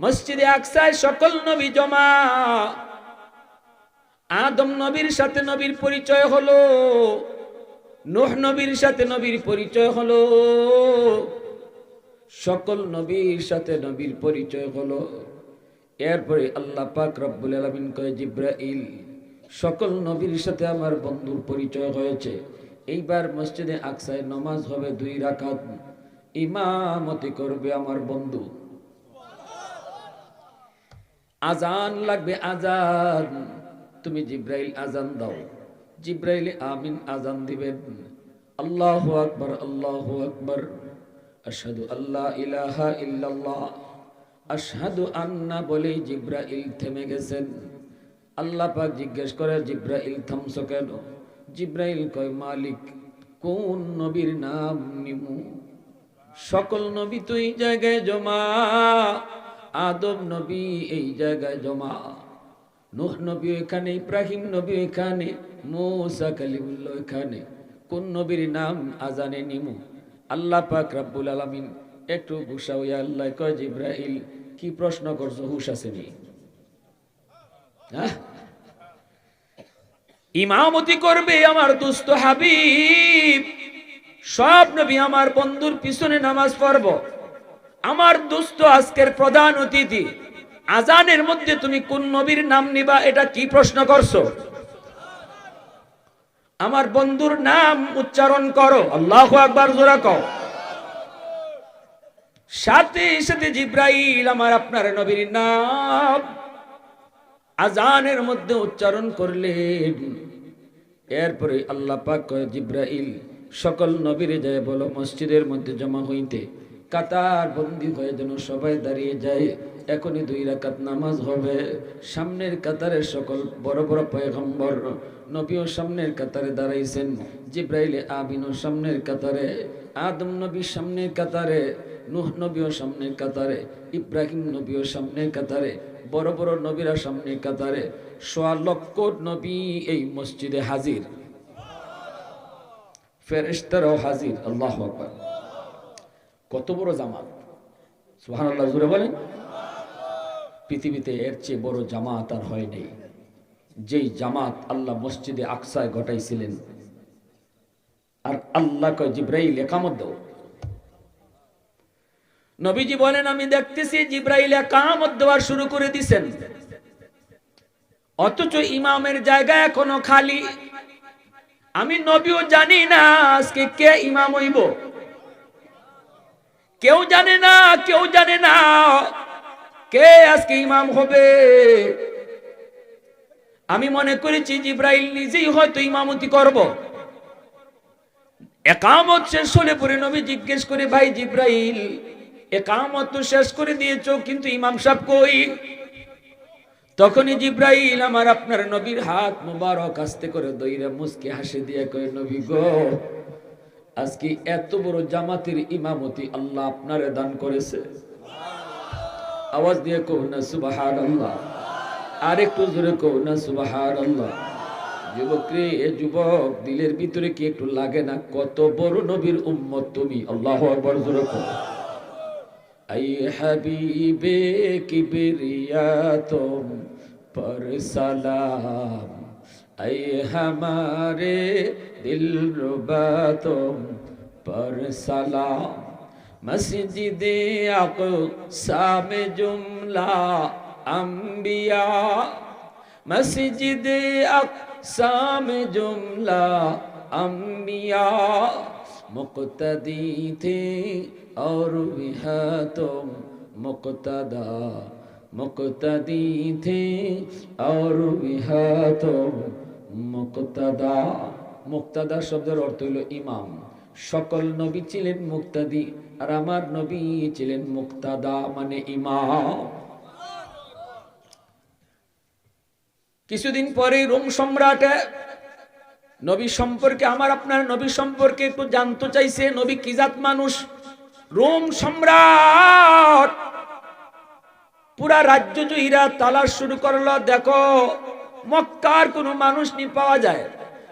মসজিদে আকসায় সকল নবী জমা। আদম নবীর সাথে নবীর পরিচয় হলো, নোহ নবীর সাথে নবীর পরিচয় হলো, সকল নবীর সাথে নবীর পরিচয় হলো। এরপরে আল্লাহ পাক রব্বুল আলামিন কয়, জিব্রাইল, সকল নবীর সাথে আমার বন্ধুর পরিচয় হয়েছে। এইবার মসজিদে আকসায় নমাজ হবে দুই রাকাত। ইমামতি করবে আমার বন্ধু। আজান লাগবে, আজান। তুমি জিব্রাইল আজান দাও। জিব্রাইল আমিন আজান দিবেন। আল্লাহ আকবর আল্লাহ আকবর। আশহাদু আল্লাহ ইলাহা ইল্লাল্লাহ। আশহাদু আন্না বলে জিব্রাইল থেমে গেছেন। আল্লাহ পাক জিজ্ঞেস করে, জিব্রাইল থামছো কেন? জিব্রাইল কয়, মালিক, কোন নবীর নাম নিমু? সকল নবী তুই জায়গায় জমা। আদম নবী এই জায়গায় জমা। নুহ নবী এখানে, ইব্রাহিম নবী এখানে, মৌসা কালিমুল্লাহ এখানে। কোন নবীর নাম আজানে নিমু। আল্লাহ পাক রাব্বুল আলামিন একটু গুসা হইয়া আল্লাহ কয়, জিব্রাইল, কি প্রশ্ন করছ? হুশ আসেনি হ্যাঁ ইমামতি করবে আমার দুস্থ হাবিব। সব নবী আমার বন্ধুর পিছনে নামাজ পড়ব। আমার দুস্থ আজকের প্রধান অতিথি, আজানের মধ্যে তুমি কোন নবীর নাম নিবা, এটা কি প্রশ্ন করছ? আমার বন্ধুর নাম উচ্চারণ করো, আল্লাহ আকবার জোরা কও। সাথে সাথে জিব্রাইল আমার আপনার নবীর নাম আজানের মধ্যে উচ্চারণ করলেন। এরপরে আল্লাহ পাক জিব্রাইল, সকল নবীরে যায় বলো, মসজিদের মধ্যে জমা হইতে। কাতার বন্দি হয়ে যেন সবাই দাঁড়িয়ে যায়। এখনই দুই রাকাত নামাজ হবে। সামনের কাতারে সকল বড় বড় পয়গম্বর নবীও সামনের কাতারে দাঁড়াইছেন। জিব্রাইলে, আমিনও সামনের কাতারে। আদম নবী সামনের কাতারে। নুহ নবীও সামনের কাতারে। ইব্রাহিম নবীও সামনের কাতারে। বড় বড় নবীরা সামনের কাতারে। সোয়া লক্ষ নবী এই মসজিদে হাজির। ফেরেশতারাও হাজির। আল্লাহ আকবার। কত বড় জামাত? সুবহানাল্লাহ জুড়ে বলেন। পৃথিবীতে এর চেয়ে বড় জামাত আর হয় নাই। যেই জামাত আল্লাহ মসজিদে আকসায় ঘটাইছিলেন। আর আল্লাহ কয়, জিব্রাইল একামত দাও। নবীজি বলেন, আমি দেখতেছি জিব্রাইল একামত দেওয়ার শুরু করে দিছেন। অথচ ইমামের জায়গা এখনও খালি। আমি নবীও জানি না আজকে কে ইমাম হইব। কেউ জানে না, কেউ জানে না কে আজকে ইমাম হবে। আমি মনে করেছি জিব্রাইল নিজেই হয়তো ইমামতি করব। একামত শেষ হলে পরে নবী জিজ্ঞেস করে, ভাই জিব্রাইল, একামত তো শেষ করে দিয়েছ, কিন্তু ইমাম সাহেব কই? তখনই জিব্রাইল আমার আপনার নবীর হাত মুবারক আস্তে করে দইরা মুসকে হাসি দিয়ে কয়, নবী গো আজকে এত বড় জামাতের ইমামতি আল্লাহ আপনারে দান করেছে। আওয়াজ দিয়ে কো না সুবাহান আল্লাহ আর একটু জোরে কো না সুবাহান আল্লাহ এ যুবক, দিলের ভিতরে কি একটু লাগে না? কত বড় নবীর উম্মত তুমি, আল্লাহ আকবার জোরে কো আই হাবিবে কিবরিয়া তুম पर اے हमारे दिल ربا تم پر سلام مسجد اقصا میں جملہ انبیاء مسجد اقصا میں جملہ انبیاء مقتدی تھے اور بھی تم مقتدا مقتدی تھے اور بھی تم মুক্তাদা মুক্তাদা শব্দের অর্থ হইল ইমাম। সকল নবী ছিলেন মুক্তাদি আর আমার নবী ছিলেন মুক্তাদা মানে ইমাম। কিছুদিন পরে রোম সম্রাটে, নবী সম্পর্কে, আমার আপনার নবী সম্পর্কে একটু জানতে চাইছে, নবী কি জাত মানুষ? রোম সম্রাট! পুরা রাজ্য জুইরা তালাশ শুরু করল, দেখো মক্কার কোনো মানুষ নি পাওয়া যায়।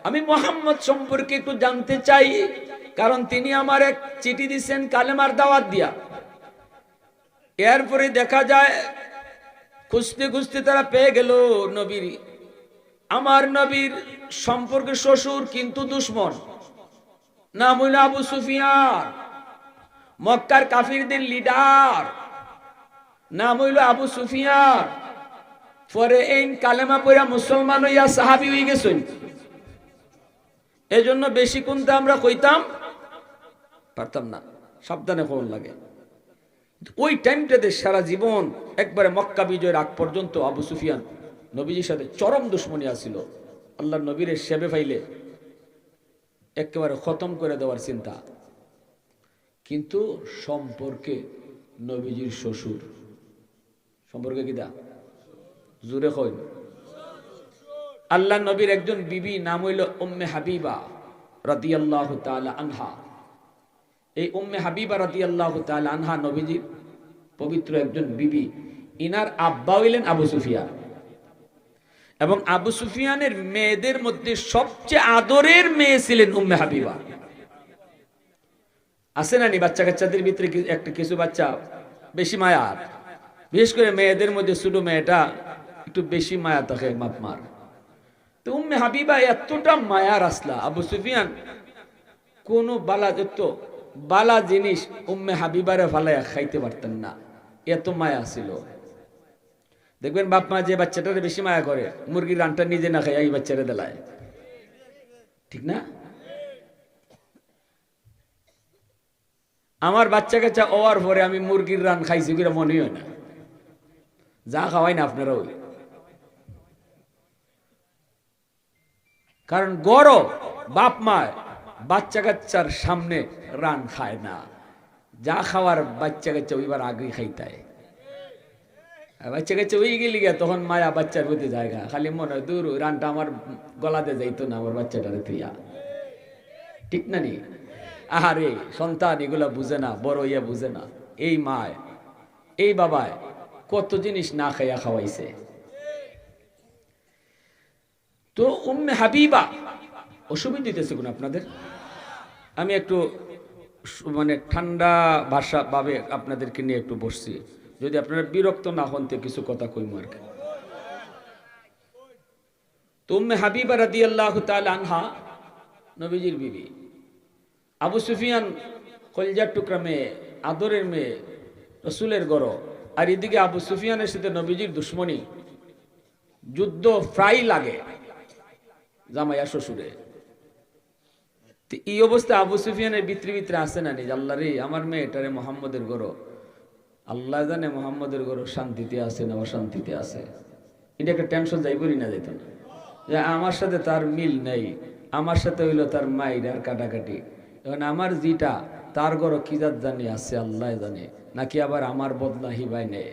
আমি মোহাম্মদ সম্পর্কে একটু জানতে চাই, কারণ তিনি আমার এক চিঠি দিচ্ছেন কালেমার দাওয়াত দিয়া। এরপরে দেখা যায়, খুঁজতে খুঁজতে তারা পেয়ে গেল নবীর। আমার নবীর সম্পর্কে শ্বশুর কিন্তু দুশ্মন। নাম হইল আবু সুফিয়ান, মক্কার কাফিরদের লিডার নাম হইল আবু সুফিয়ান। পরে এই কালেমা পড়া মুসলমান হইয়া সাহাবি হয়ে গেছেন। এজন্য বেশি কোনটা আমরা কইতাম? পারতাম না, সাবধানে কোন লাগে। ওই টাইমটাতে সারা জীবন একবারে মক্কা বিজয়ের আগ পর্যন্ত আবু সুফিয়ান নবীজির সাথে চরম দুশ্মনী আসিল আল্লাহ নবীর সেবে ফাইলে একেবারে খতম করে দেওয়ার চিন্তা। কিন্তু সম্পর্কে নবীজির শ্বশুর, সম্পর্কে কি দা জুড়ে কই আল্লাহ নবীর একজন বিবি, নাম হইল উম্মে হাবিবা রাদিয়াল্লাহু তাআলা আনহা। এই উম্মে হাবিবা রাদিয়াল্লাহু তাআলা আনহা নবীজির পবিত্র একজন বিবি। ইনার আব্বা হইলেন আবু সুফিয়ান। এবং আবু সুফিয়ানের মেয়েদের মধ্যে সবচেয়ে আদরের মেয়ে ছিলেন উম্মে হাবিবা। আছে না নি বাচ্চা কাচ্চাদের ভিতরে একটা কিছু বাচ্চা বেশি মায়া বিশেষ করে মেয়েদের মধ্যে ছোট মেয়েটা একটু বেশি মায়া থাকে মাপমার তো উম্মে হাবিবা এতটা মায়ার আসলা আবু সুফিয়ান, কোন বালা যত বালা জিনিস উম্মে হাবিবারে ফালাইয়া খাইতে পারতেন না। এত মায়া ছিল। দেখবেন বাপ মা যে বাচ্চাটারে বেশি মায়া করে, মুরগির রানটা নিজে না খাই এই বাচ্চারে দেলায়। ঠিক না? আমার বাচ্চা কাচ্চা ওয়ার পরে আমি মুরগির রান খাইছি কিনা মনে হয় না। যা খাওয়াই না আপনারা ওই। কারণ গড় বাপ মায় বাচ্চা কাচ্চার সামনে রান খায় না। যা খাওয়ার বাচ্চা কাচ্চা ওইবার আগে খাইতায়। বাচ্চা কাচ্চা ওই গেলি গিয়া তখন মায়া বাচ্চার প্রতি জায়গা। খালি মনে হয়, দূর রানটা আমার গলাতে যাইতো না, আমার বাচ্চাটারে তুইয়া ঠিক না নি? আহারে, সন্তান এগুলা বুঝে না, বড় ইয়া বুঝে না। এই মায়, এই বাবায় কত জিনিস না খাইয়া খাওয়াইছে। তো উম্মে হাবিবা, অসুবিধা দিতেছে কোন আপনাদের? আমি একটু মানে ঠান্ডা ভাষা ভাবে আপনাদেরকে নিয়ে একটু বসছি। যদি আপনারা বিরক্ত না হন তো কিছু কথা কইম আর কি। তো উম্মে হাবিবা রাদিয়াল্লাহু তাআলা আনহা, নবীজির বিবি, আবু সুফিয়ান কলজার টুকরা মেয়ে, আদরের মেয়ে, রসুলের গড় আর এদিকে আবু সুফিয়ানের সাথে নবীজির দুশ্মনী, যুদ্ধ প্রায় লাগে। জামাইয়া শ্বশুরে। এই অবস্থা আবু সুফিয়ানের ভিতরে ভিতরে আসে না নিজ আল্লাহ রে, আমার মেয়েটারে মোহাম্মদের গড় আল্লাহ জানে মোহাম্মদের গড় শান্তিতে আছে না অশান্তিতে আছে। এটা একটা টেনশন যাইবই না যেত না। যে আমার সাথে তার মিল নেই, আমার সাথে হইল তার মাইর আর কাটাকাটি। এখন আমার যেটা, তার কি জাত জানি আছে আল্লাহ জানে, নাকি আবার আমার বদলা হিবাই নেয়?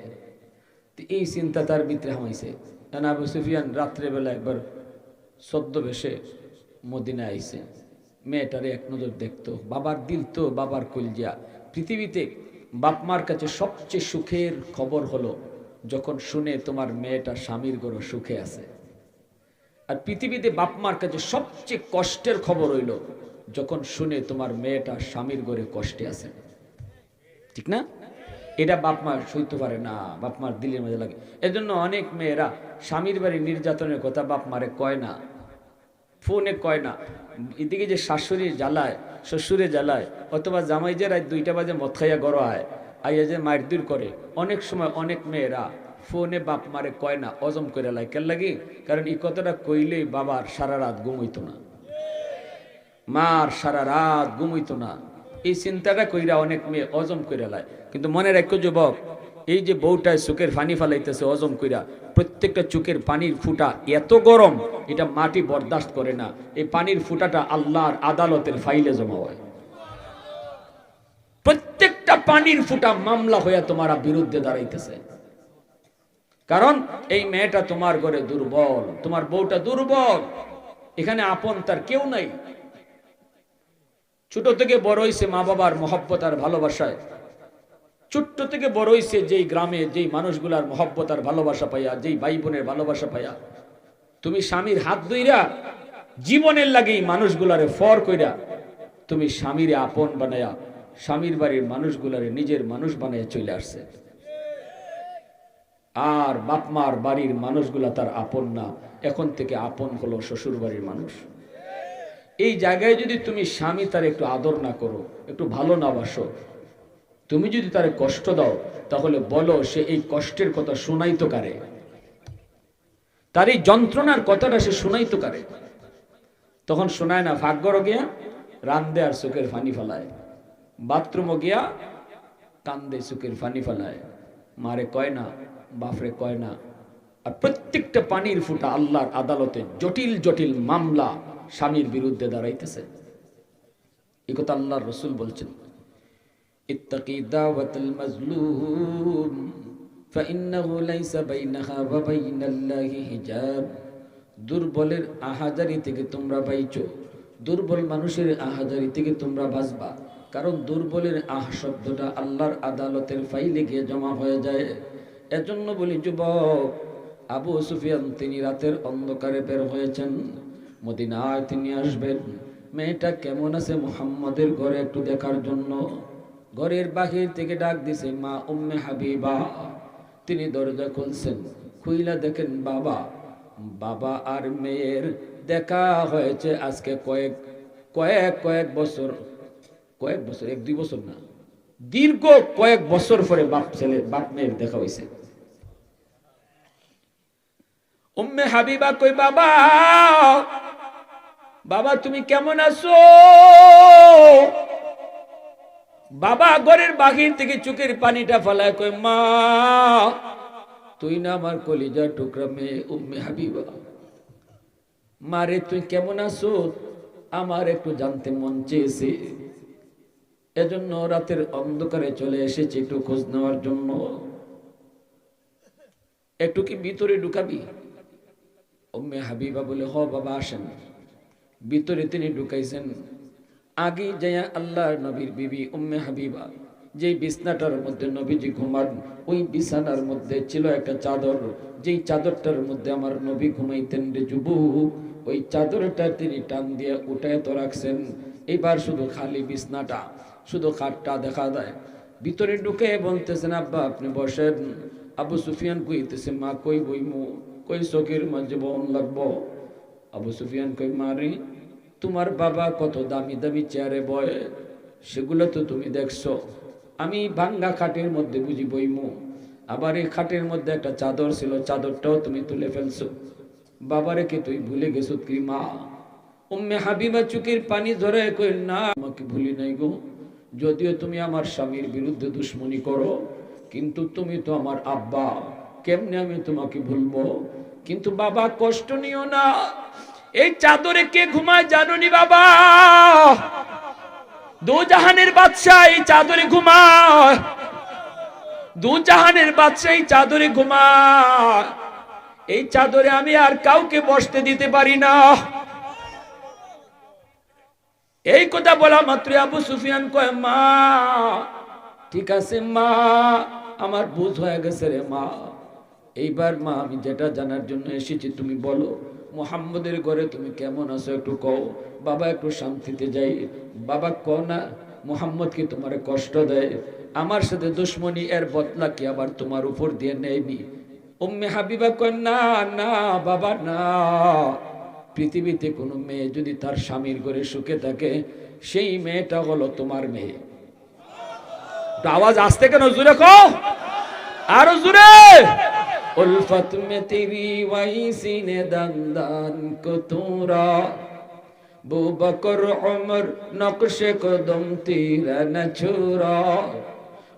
এই চিন্তা তার ভিতরে হামাইছে। আবু সুফিয়ান রাত্রেবেলা একবার সদ্য বেশে মদিনা আইছে। মেয়েটারে এক নজর দেখতো। বাবার দিল তো বাবার কলজিয়া পৃথিবীতে বাপমার কাছে সবচেয়ে সুখের খবর হলো যখন শুনে তোমার মেয়েটা স্বামীর গড় সুখে আছে। আর পৃথিবীতে বাপমার কাছে সবচেয়ে কষ্টের খবর হইল যখন শুনে তোমার মেয়েটা স্বামীর গড়ে কষ্টে আছে। ঠিক না? এটা বাপ মা সইতে পারে না, বাপমার দিলের মাঝে লাগে। এজন্য অনেক মেয়েরা স্বামীর বাড়ি নির্যাতনের কথা বাপ মারে কয় না। ফোনে কয় না। এদিকে যে শাশুড়ি জ্বালায়, শ্বশুরে জ্বালায়, অথবা জামাই যে রাত দুইটা বাজে মদ খাইয়া গড় হয় আইয়া যে মায়ের দূর করে, অনেক সময় অনেক মেয়েরা ফোনে বাপ মারে কয় না, অজম করে লাই কেন লাগি? কারণ এই কথাটা কইলেই বাবার সারা রাত ঘুমইতো না। মার সারা রাত ঘুমইতো না। এই চিন্তাটা কইরা অনেক মেয়ে অজম কইরা লায়। কিন্তু মনে রাখো যুবক, এই যে বউটায় সুখের ফানি ফালাইতেছে অজম কইরা প্রত্যেকটা চোখের পানির ফুটা এত গরম, এটা মাটি বরদাস্ত করে না। এই পানির ফুটাটা আল্লাহর আদালতের ফাইলে জমা হয়। প্রত্যেকটা পানির ফুটা মামলা হইয়া তোমার বিরুদ্ধে দাঁড়াইতেছে। কারণ এই মেয়েটা তোমার ঘরে দুর্বল, তোমার বউটা দুর্বল। এখানে আপন তার কেউ নাই। ছোট থেকে বড় হয়েছে মা বাবার মহব্বত আর ভালোবাসায়। ছোট্ট থেকে বড় হইছে যেই গ্রামে যেই মানুষগুলার মহব্বত আর ভালোবাসা পাইয়া, যেই ভাই বোনের ভালোবাসা পাইয়া, তুমি স্বামীর হাত ধইরা জীবনের লাগে মানুষগুলারে ফর কইরা তুমি স্বামীরে আপন বানায়া স্বামীর বাড়ির মানুষগুলারে নিজের মানুষ বানাইয়া চলে আসছে। আর বাপমার বাড়ির মানুষগুলা তার আপন না, এখন থেকে আপন হলো শ্বশুর বাড়ির মানুষ। এই জায়গায় যদি তুমি স্বামী তার একটু আদর না করো, একটু ভালো না বাসো তুমি যদি তার কষ্ট দাও, তাহলে বলো সে এই কষ্টের কথা শোনাইতো কারে? তার এই যন্ত্রণার কথাটা সে শোনাইতো কারে? তখন শোনায় না, ভাগ্যর গিয়া রান্দে আর চোখের ফানি ফেলায়। বাথরুমও গিয়া কান্দে চোখের ফানি ফেলায়। মারে কয় না বাফরে কয় না। আর প্রত্যেকটা পানির ফুটা আল্লাহর আদালতে জটিল জটিল মামলা স্বামীর বিরুদ্ধে দাঁড়াইতেছে। এ কথা আল্লাহর রসুল বলছেন। ইত্তাকি দাওয়াতুল মাজলুম فإنه ليس بينها وبين الله حجاب দুর্বলের আহাজারি থেকে তোমরা বাইচো দুর্বল মানুষের আহাজারি থেকে তোমরা বাঁচবা কারণ দুর্বলের আহ শব্দটা আল্লাহর আদালতের ফাইলে গিয়ে জমা হয়ে যায় এজন্য বলি যুবক আবু সুফিয়ান তিনি রাতের অন্ধকারে বের হয়েছেন মদিনায় তিনি আসবেন মেয়েটা কেমন আছে মুহাম্মাদের ঘরে একটু দেখার জন্য ঘরের বাহির থেকে ডাক দিছে, মা উম্মে হাবিবা। তিনি দরজা খুলছেন, খুইলা দেখেন বাবা বাবা আর মেয়ের দেখা হয়েছে আজকে কয়েক কয়েক কয়েক বছর কয়েক বছর, এক, দুই বছর না, দীর্ঘ কয়েক বছর পরে বাপ ছেলে, বাপ মেয়ের দেখা হয়েছে। উম্মে হাবিবা কই বাবা বাবা তুমি কেমন আছো? বাবা ঘরের বাহির থেকে চোখের পানিটা ফেলায় কই মা, তুই না আমার কলিজার টুকরা মেয়ে, উম্মে হাবিবা। মারে তুই কেমন আছো? আমার একটু জানতে মন চেয়েছে। এজন্য রাতের অন্ধকারে চলে এসেছি একটু খোঁজ নেওয়ার জন্য। একটু কি ভিতরে ঢুকাবি? উম্মে হাবিবা বলে, হ বাবা, আসেন। ভিতরে তিনি ঢুকাইছেন। আগে যাইয়া আল্লাহর নবীর বিবি উম্মে হাবিবা, যেই বিছনাটার মধ্যে নবীজি ঘুমান, ওই বিছানার মধ্যে ছিল একটা চাদর। যেই চাদরটার মধ্যে আমার নবী ঘুমাইতেন রে যুবক, ওই চাদরটা তিনি টান দিয়ে উঠায় তো রাখছেন। এবার শুধু খালি বিছনাটা, শুধু খাটটা দেখা দেয় ভিতরে ঢুকে বলতেছেন, আব্বা, আপনি বসেন। আবু সুফিয়ান কইতেছে, মা, কই বইমু? কই চোখের মাঝে বন লাগবো? আবু সুফিয়ান কই মারি তোমার বাবা কত দামি দামি চেয়ারে বয়, সেগুলো তো তুমি দেখছ। আমি ভাঙ্গা খাটের মধ্যে বুঝি বইমু, আবার এই খাটের মধ্যে একটা চাদর ছিল, চাদরটাও তুমি তুলে ফেলছো। বাবারে কে তুই ভুলে গেছো কি মা? উম্মে হাবিবা চুকির পানি ধরে কই না, আমাকে ভুলি নাই গো। যদিও তুমি আমার স্বামীর বিরুদ্ধে দুশ্মনী করো, কিন্তু তুমি তো আমার আব্বা। কেমনে আমি তোমাকে ভুলবো? কিন্তু বাবা কষ্ট নিও না। এই চাদরে কে ঘুমায় জানুনি বাবা? দু জাহানের বাদশাহ এই চাদরে ঘুমায়। দু জাহানের বাদশাহ এই চাদরে ঘুমায়। এই চাদরে আমি আর কাউকে বসতে দিতে পারি না। এই কথা বলা মাত্র আবু সুফিয়ান কয়, মা, ঠিক আছে মা, আমার বুঝ হয়ে গেছে রে মা। এইবার মা, আমি যেটা জানার জন্য এসেছি, তুমি বলো মোহাম্মদের ঘরে তুমি কেমন আছো একটু কও। বাবা একটু শান্তিতে যাই। বাবা ক না, মোহাম্মদ কি তোমার কষ্ট দেয়? আমার সাথে দুশ্মনী এর বদলা কি আবার তোমার উপর দিয়ে নেয়নি? উম্মে হাবিবা কয়, না না, বাবা, না। পৃথিবীতে কোনো মেয়ে যদি তার স্বামীর ঘরে সুখে থাকে, সেই মেয়েটা হলো তোমার মেয়ে। আওয়াজ আসতে কেন? জুড়ে কো আরও জুড়ে الفت میں تیری ویسی نے دندان کو تورا۔ بو بکر، عمر، نقش کو دم تیرا نہ چھورا۔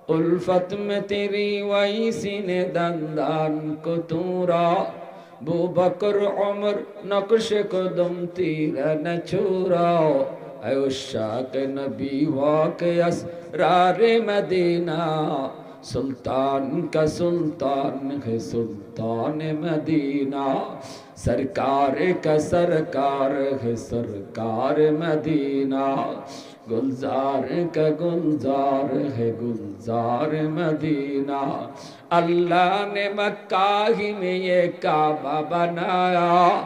الفت میں تیری ویسی نے دندان کو تورا۔ بو بکر، عمر، نقش کو دم تیرا نہ چھورا۔ اے اشاق نبی واقع اسرار مدینہ۔ سلطان کا سلطان ہے سلطان مدینہ۔ سرکار کا سرکار ہے سرکار مدینہ۔ گلزار کا گلزار ہے گلزار مدینہ۔ اللہ نے مکہ ہی میں یہ کعبہ بنایا۔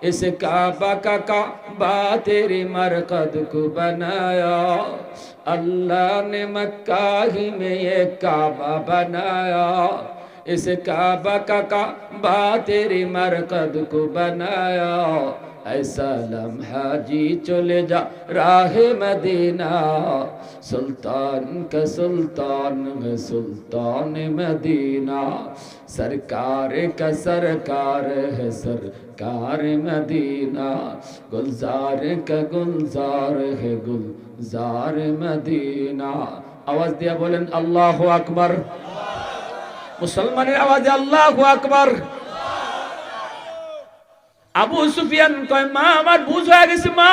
اس کعبہ کا کعبہ تیری مرقد کو بنایا۔ اللہ نے مکہ ہی میں یہ کعبہ بنایا۔ اس کعبہ کا کعبہ تیری مرکد کو بنایا۔ ایسا لمحہ جی چلے جا راہ مدینہ۔ سلطان کا سلطان، میں سلطان مدینہ۔ سرکار کا سرکار ہے سرکار مدینہ۔ گلزار کا گلزار ہے گلزار مدینہ۔ آواز دیا بولن، اللہ اکبر۔ মুসলমানের আওয়াজে আল্লাহ আকবার। আবু সুফিয়ান কয়, মা, আমার বুঝ হয়ে গেছে, মা।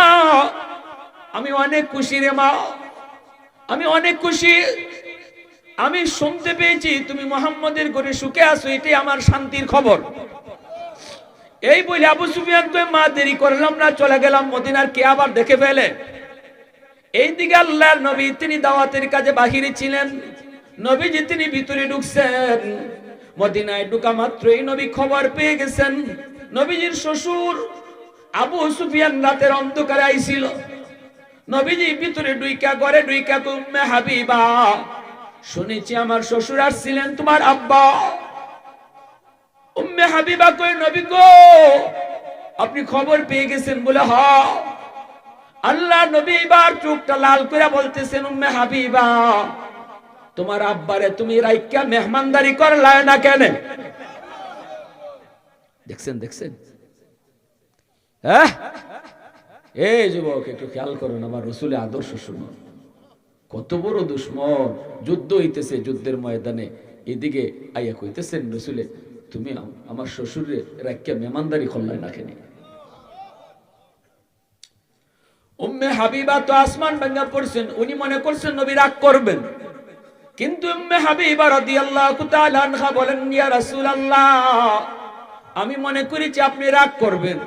আমি অনেক খুশি রে, মা। আমি অনেক খুশি। আমি শুনতে পেয়েছি, তুমি মোহাম্মদের ঘরে সুখে আছো, এটাই আমার শান্তির খবর। এই বলে আবু সুফিয়ান কয়, মা, দেরি করলাম না, চলে গেলাম মদিনার কে আবার দেখে ফেলে। এইদিকে আল্লাহর নবী, তিনি দাওয়াতের কাজে বাহিরে ছিলেন। নবীজি তিনি ভিতরে ঢুকছেন, মদিনায় ঢুকা মাত্রই নবী খবর পেয়ে গেছেন। নবীজির শ্বশুর আবু সুফিয়ান রাতের অন্ধকারে আইছিল। নবীজি ভিতরে ডুইকা করে ডুইকা উম্মে হাবিবা, শুনেছি আমার শ্বশুর আসছিলেন তোমার আব্বা। উম্মে হাবিবা কই নবী গো? আপনি খবর পেয়ে গেছেন বলে হ আল্লাহ নবী এবার চোখটা লাল করে বলতেছেন, উম্মে হাবিবা তোমার আব্বারে তুমি রাইকা মেহমানদারি করলায় না কেন? দেখছেন দেখছেন? হ্যাঁ? এই যুবক, একটু খেয়াল করুন, আমার রসুলের আদর্শ শুনুন। কত বড় দুশ্মন, যুদ্ধ হইতেছে যুদ্ধের ময়দানে। এদিকে আইয়া কইতেছেন রসুলে, তুমি আমার শ্বশুরে রাখিয়া মেহমানদারি করলাই না কেন? উম্মে হাবিবা তো আসমান ভাঙ্গা পড়ছেন, উনি মনে করছেন নবী রাগ করবেন। কিন্তু উম্মে হাবিবা রাদিয়াল্লাহু তাআলা আনহা বলেন, ইয়া রাসূলুল্লাহ, আমি মনে করেছি আপনি রাগ করবেন।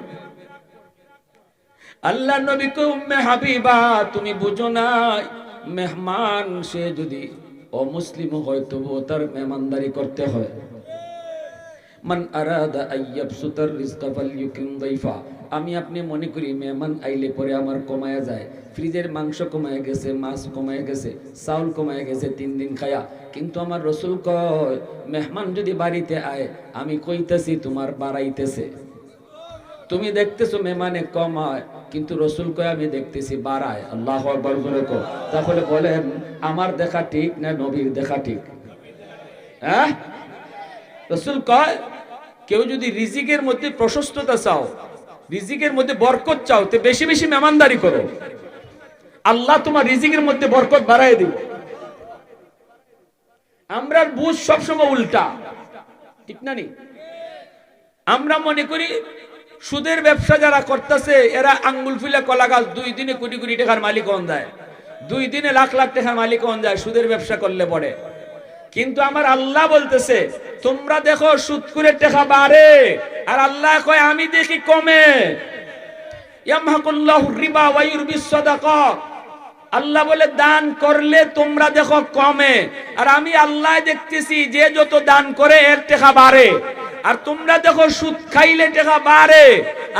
আল্লাহ নবীকে, উম্মে হাবিবা, তুমি বুঝো না, মেহমান সে যদি অমুসলিম হয় তবুও তার মেহমানদারি করতে হয়। মান আরাদা আইয়াবসুতার রিজকা ফালইউকিম দাইফা। আমি আপনি মনে করি, মেহমান আইলে পরে আমার কমায়া যায়। ফ্রিজের মাংস কমায় গেছে, মাছ কমায় গেছে, চাউল কমায় গেছে, তিন দিন খায়া। কিন্তু আমার রসুল কয়, মেহমান যদি বাড়িতে আয়, আমি কইতেছি তোমার বাড়াইতেছে। তুমি দেখতেছো মেহমানে কমায়, কিন্তু রসুল কয়, আমি দেখতেছি বাড়ায়। আল্লাহ আকবার কো তাহলে বলেন, আমার দেখা ঠিক না নবীর দেখা ঠিক? হ্যাঁ? রসুল কয় কেউ যদি রিজিকের মধ্যে প্রশস্ততা চাও, রিজিকের মধ্যে বরকত চাও, তে বেশি বেশি মেহমানদারি করো। আল্লাহ তোমার রিজিকের মধ্যে বরকত বাড়াই দিব। আমরা বুঝ সবসময় উল্টা। ঠিক না নি? আমরা মনে করি, সুদের ব্যবসা যারা করতেছে, এরা আঙ্গুল ফুলে কলা গাছ দুই দিনে কোটি কোটি টাকার মালিক হন যায়। দুই দিনে লাখ লাখ টাকার মালিক হন যায়, সুদের ব্যবসা করলে পরে। কিন্তু আমার আল্লাহ বলতেছে, তোমরা দেখো সুদ করে টেকা বাড়ে। আর আল্লাহ কয়, আমি দেখি কমে। আল্লাহ বলে, দান করলে তোমরা দেখো কমে। আর আমি আল্লাহ দেখতেছি, যে যত দান করে, এর টেকা বাড়ে। আর তোমরা দেখো, সুদ খাইলে টেকা বাড়ে।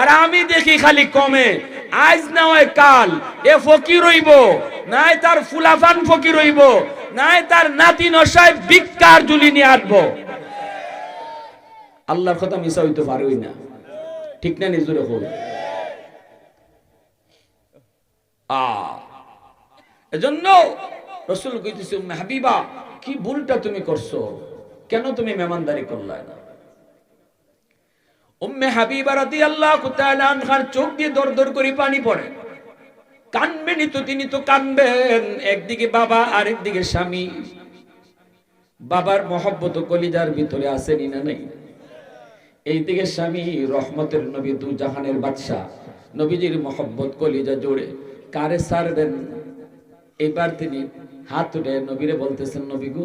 আর আমি দেখি খালি কমে। আজ না হয় কাল, এ ফকির হইব, নাই তার ফুলাফান ফকির হইব। নাই, তার নাতি নশায় ভিক্ষার জুলি নিয়ে আসব। আল্লাহর কথা মিশা হইতে পারোই না। ঠিক না নিজরে হোক এজন্য রসুল কইতেছে হাবিবা, কি ভুলটা তুমি করছ? কেন তুমি মেহমানদারি করলা না? উম্মে হাবিবা রাদিয়াল্লাহু তাআলা আনহার চোখ দিয়ে দর দর করে পানি পড়ে। কানবেনই তো, তিনি তো কানবেন। একদিকে বাবা, আরেকদিকে স্বামী। বাবার মহব্বত কলিজার ভিতরে আসেনি না নাই? এইদিকে স্বামী, রহমতের নবী, দু জাহানের বাদশাহ। নবীজির মহব্বত, কলিজা জোড়ে কারে সারবেন এবার তিনি হাত উঠে নবীরে বলতেছেন, নবী গো,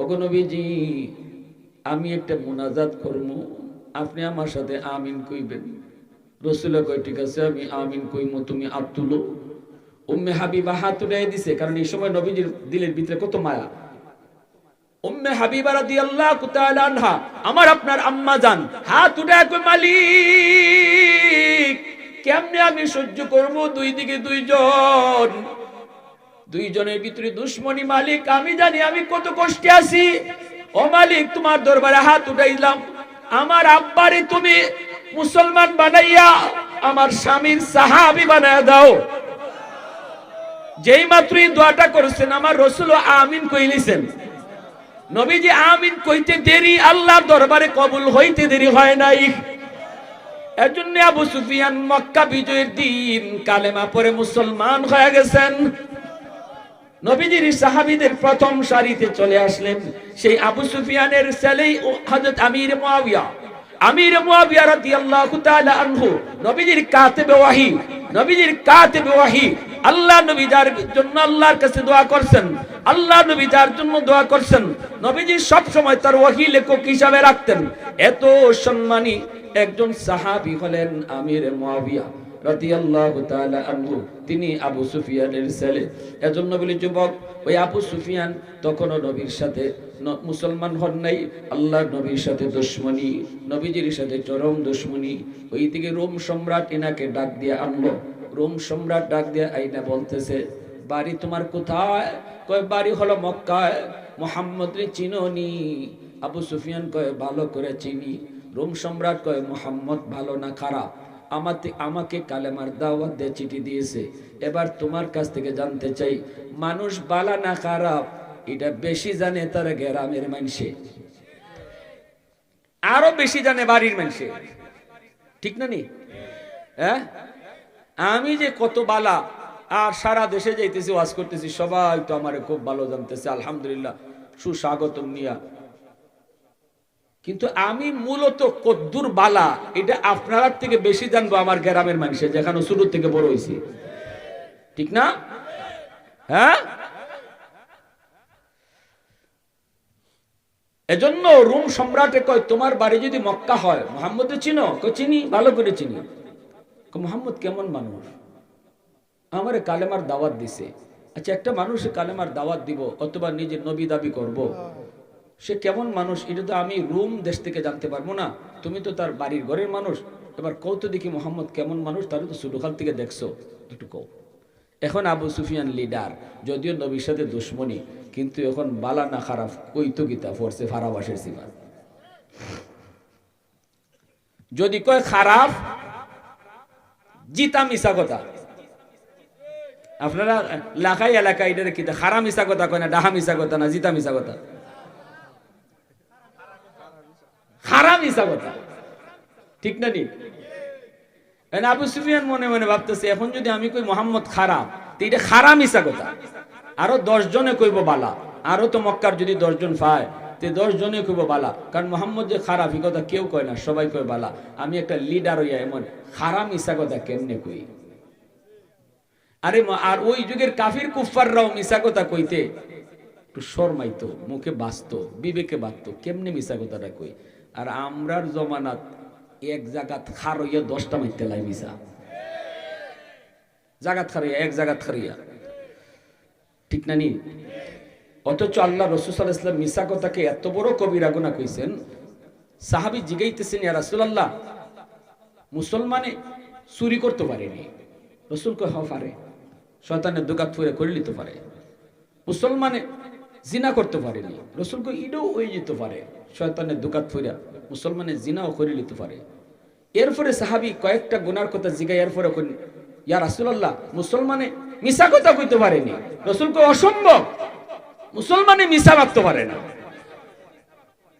ওগো নবীজি, আমি একটা মোনাজাত করব আপনি আমার সাথে আমিন কইবেন। রসুলা কয়, ঠিক আছে, আমি আমিন কইমো, তুমি আপ তুলো। উম্মে হাবিবা হাত উঠে দিছে, কারণ এই সময় নবীজির দিলের ভিতরে কত মায়া। উম্মে হাবিবা রাদিয়াল্লাহু তাআলা আনহা, আমার আপনার আম্মা জান হাত উঠে কই মালিক, কেমনে আমি সহ্য করব দুই দিকে দুইজন? দুইজনের ভিতরে দুশ্মনী মালিক, আমি জানি আমি কত কষ্টে আছি। ও মালিক, তোমার দরবারে হাত উঠাইলাম। আমার আব্বারে তুমি মুসলমান বানাইয়া, আমার স্বামীর সাহাবি বানায় দাও। যেই মাত্রই দোয়াটা করেছেন, আমার রসুল আমিন কইলিছেন। নবীজি আমিন কইতে দেরি, আল্লাহর দরবারে কবুল হইতে দেরি হয় নাই। এজন্য আবু সুফিয়ান মক্কা বিজয়ের দিন কালেমা পরে মুসলমান হয়ে গেছেন। নবীজির সাহাবীদের প্রথম সারিতে চলে আসলেন সেই আবু সুফিয়ানের ছেলেই হযরত আমির মুয়াবিয়া আমির মুয়াবিয়া রাদিয়াল্লাহু তাআলা আনহু, নবীজির কাতিবে ওয়াহি, নবীজির কাতিবে ওয়াহি। আল্লাহ নবী যার জন্য আল্লাহর কাছে দোয়া করছেন, আল্লাহ নবী যার জন্য দোয়া করছেন, নবীজি সব সময় তার ওয়াহি লেখক হিসাবে রাখতেন। এত সম্মানী একজন সাহাবী হলেন আমির মুয়াবিয়া তিনি আবু সুফিয়ানের ছেলে। এজন্য বলি যুবক, ওই আবু সুফিয়ান তখনও নবীর সাথে মুসলমান হন নাই। আল্লাহ নবীর সাথে দুশ্মনী, নবীজির সাথে চরম দুশ্মনী। ওইদিকে রোম সম্রাট এনাকে ডাক দিয়ে আনলো। রোম সম্রাট ডাক দিয়ে আইনা বলতেছে, বাড়ি তোমার কোথায়? কয়, বাড়ি হলো মক্কায়। মোহাম্মদ রে চিনোনি, আবু সুফিয়ান কয়, ভালো করে চিনি। রোম সম্রাট কয়, মোহাম্মদ ভালো না খারাপ। আমাতে, আমাকে কালেমার দাওয়াত দিয়ে চিঠি দিয়েছে। এবার তোমার কাছ থেকে জানতে চাই, মানুষ বালা না খারাপ? এটা বেশি জানে তার গ্রামের মানুষে। আরও বেশি জানে বাড়ির মানুষে। ঠিক না নি? হ্যাঁ? আমি যে কত বালা, আর সারা দেশে যাইতেছি, ওয়াজ করতেছি, সবাই তো আমারে খুব ভালো জানতেছে, আলহামদুলিল্লাহ, সুস্বাগতম নিয়া কিন্তু আমি মূলত কদ্দুর বালা, এটা আপনার থেকে বেশি জানব আমার গ্রামের মানুষের যেখানে শুরু থেকে বড় হয়েছি ঠিক না? হ্যাঁ? এজন্য রোম সম্রাটে কয়, তোমার বাড়ি যদি মক্কা হয়, মোহাম্মদ চিনো? চিনি, ভালো করে চিনি। মোহাম্মদ কেমন মানুষ? আমারে কালেমার দাওয়াত দিছে। আচ্ছা একটা মানুষ কালেমার দাওয়াত দিব অথবা নিজের নবী দাবি করব। সে কেমন মানুষ? এটা তো আমি রুম দেশ থেকে জানতে পারব না। তুমি তো তার বাড়ির ঘরের মানুষ। এবার কৌত দেখি মোহাম্মদ কেমন মানুষ, তার তো সুডুখাল থেকে দেখছ। একটু কৌ এখন আবু সুফিয়ান লিডার যদিও নবীর সাথে দুশ্মনী, কিন্তু এখন বালা না খারাপ কইতো গীতা, ফরসে ফারাবাসের সীমা যদি কয় খারাপ জিতা মিশা কথা। আপনারা লাখাই এলাকায় এটা কি খারা মিশা কথা কয় না, ডাহা মিশা কথা না, জিতা মিশা কথা? খারা মিশা কথা। ঠিক না নি? আবু সুফিয়ান মনে মনে ভাবতেছে, এখন যদি আমি কই মোহাম্মদ খারাপ তো এটা খারা মিশা কথা। আরও দশ জনে কইব বালা, আরও তো মক্কার যদি দশ জন পায় তে দশ জনে কইব বালা। কারণ মোহাম্মদ যে খারাপ এই কথা কেউ কয় না, সবাই কয় বালা। আমি একটা লিডার হইয়া এমন খারা মিশা কথা কেমনে কই? আরে আর ওই যুগের কাফির কুফাররাও মিশা কথা কইতে একটু শর্মাইতো, মুখে বাঁচত, বিবেকে বাঁচত, কেমনে মিশা কথাটা কই? আর আমরার জমানাত এক জায়গাত খার হইয়া দশটা মাইতে লাই মিশা জাগাত খারিয়া এক জাগাত খারিয়া ঠিক না নি? অথচ আল্লাহ রসুল ইসলাম মিশা কথাকে এত বড় কবিরা গুণা কইছেন সাহাবি জিগাইতেছেন, ইয়া রাসূলুল্লাহ, মুসলমানে চুরি করতে পারেনি। রসুল কয় হ পারে। শয়তানের দোকাত ফুরে করে নিতে পারে। মুসলমানে জিনা করতে পারেনি। রসুল কয় ইডও হয়ে যেতে পারে। শয়তানের দোকাত ফুরা মুসলমানে জিনাও করে নিতে পারে। এরপরে সাহাবি কয়েকটা গুনার কথা জিগাই এরপরে ইয়া রাসূলুল্লাহ, মুসলমানে মিশা কথা কইতে পারেনি। রসুল কয়, অসম্ভব। মুসলমানে মিশা রাখতে পারে না।